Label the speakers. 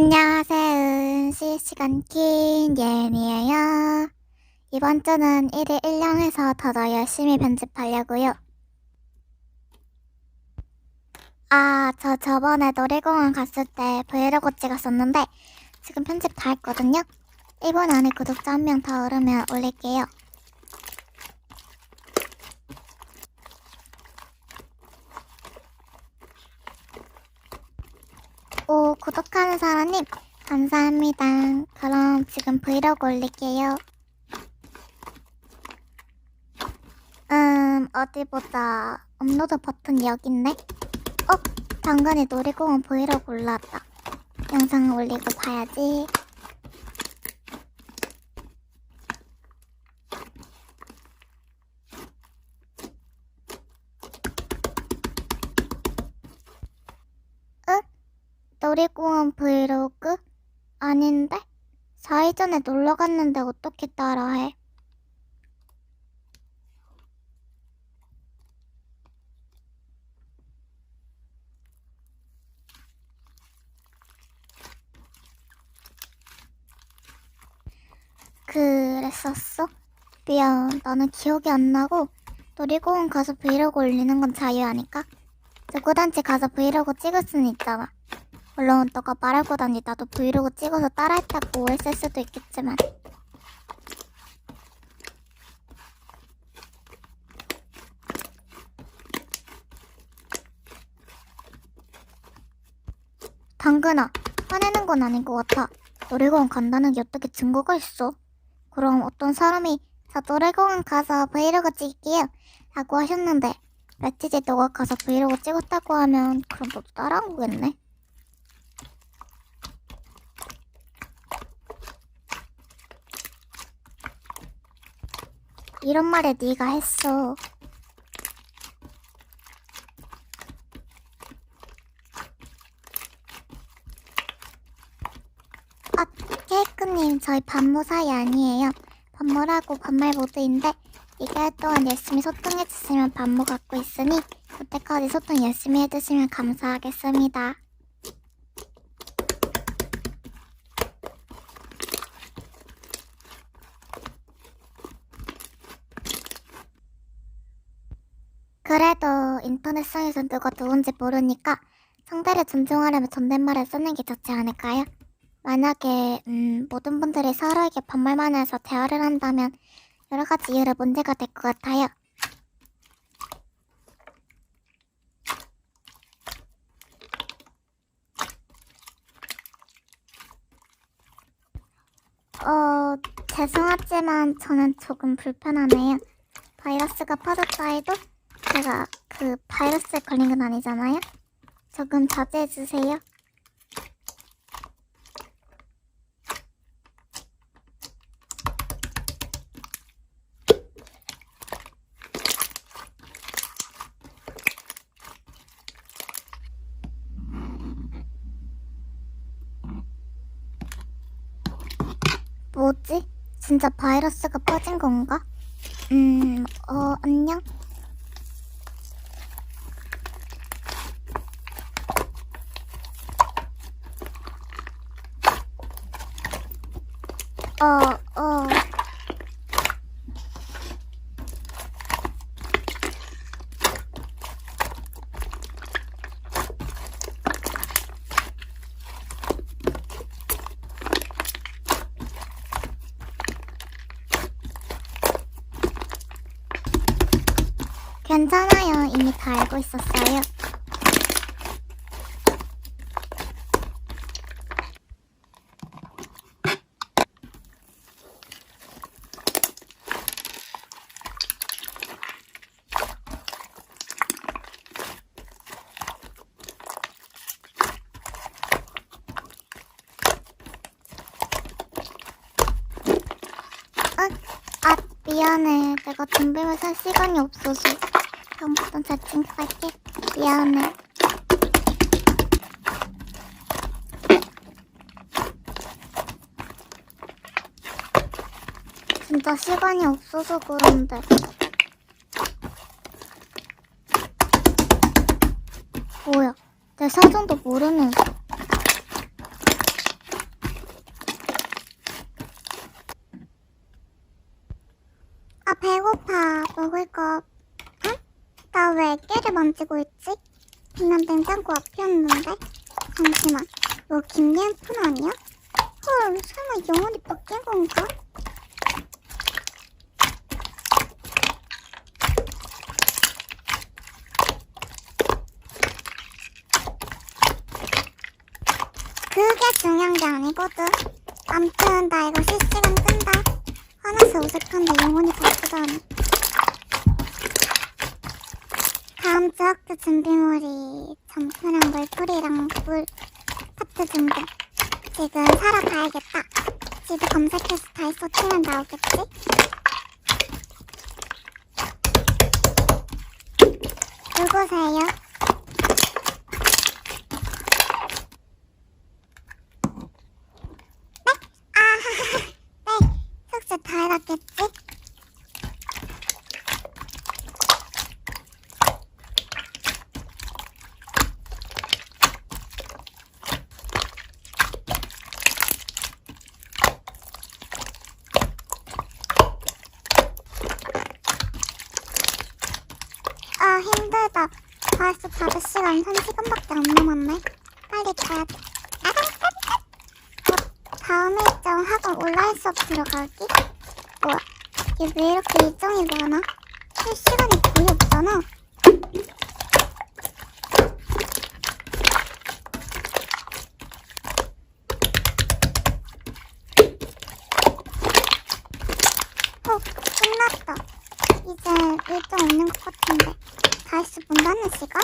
Speaker 1: 안녕하세요. 실시간 킨 예은이에요. 이번 주는 1일 1량에서 더 더 열심히 편집하려고요. 아, 저 저번에 놀이공원 갔을 때 브이로그 찍었었는데 지금 편집 다 했거든요. 1분 안에 구독자 한 명 더 오르면 올릴게요. 오, 구독하는 사람님, 감사합니다. 그럼 지금 브이로그 올릴게요. 음, 어디 보자. 업로드 버튼 여기 있네. 어, 당근이 놀이공원 브이로그 올라왔다. 영상 올리고 봐야지. 놀이공원 브이로그? 아닌데? 4일 전에 놀러 갔는데 어떻게 따라해? 그랬었어? 미안, 나는 기억이 안 나고 놀이공원 가서 브이로그 올리는 건 자유 아닐까? 누구단지 가서 브이로그 찍을 수는 있잖아. 물론 너가 말하고 다니 나도 브이로그 찍어서 따라했다고 오해했을 수도 있겠지만 당근아, 화내는 건 아닌 것 같아. 놀이공원 간다는 게 어떻게 증거가 있어? 그럼 어떤 사람이 저 놀이공원 가서 브이로그 찍을게요 라고 하셨는데 며칠 뒤 너가 가서 브이로그 찍었다고 하면 그럼 너도 따라한 거겠네? 이런 말을 네가 했어. 아, 케이크님, 저희 반모 사이 아니에요. 반모라고 반말 모드인데, 2개월 동안 열심히 소통해주시면 반모 갖고 있으니, 그때까지 소통 열심히 해주시면 감사하겠습니다. 그래도 인터넷상에서 누가 누군지 모르니까 상대를 존중하려면 존댓말을 쓰는 게 좋지 않을까요? 만약에 음, 모든 분들이 서로에게 반말만 해서 대화를 한다면 여러 가지 이유로 문제가 될 것 같아요. 어, 죄송하지만 저는 조금 불편하네요. 바이러스가 퍼졌다 해도 제가 그 바이러스에 걸린 건 아니잖아요? 조금 자제해주세요. 뭐지? 진짜 바이러스가 퍼진 건가? 음, 어, 안녕? 어, 어. 괜찮아요. 이미 다 알고 있었어요. 아, 아, 미안해. 내가 준비물 살 시간이 없어서. 다음부턴 잘 챙겨갈게. 미안해. 진짜 시간이 없어서 그런데. 뭐야, 내 사정도 모르면서. 배고파. 먹을 거. 응? 나왜 깨를 만지고 있지? 난 냉장고 앞이었는데. 잠시만. 너 김예은 폰 아니야? 헐, 설마 영혼이 바뀐 건가? 그게 중요한 게 아니거든. 암튼 나 이거 실시간 끈다. 화나서 어색한데 영혼이 바쁘다니. 다음 주 학교 준비물이 점프랑 물풀이랑 물 파트 준비. 지금 사러 가야겠다. 지도 검색해서 다이소 치면 나오겠지? 누구세요? 네? 아, 네. 해놨겠지? 아 힘들다. 벌써 받을 시간 3시간밖에 안 남았네. 빨리 가야 돼. 어, 다음 일정 학원 온라인 수업 들어가기? 뭐야? 이게 왜 이렇게 일정이 많아? 쉴 시간이 거의 없잖아. 어, 끝났다. 이제 일정 없는 것 같은데. 다시 문 닫는 시간?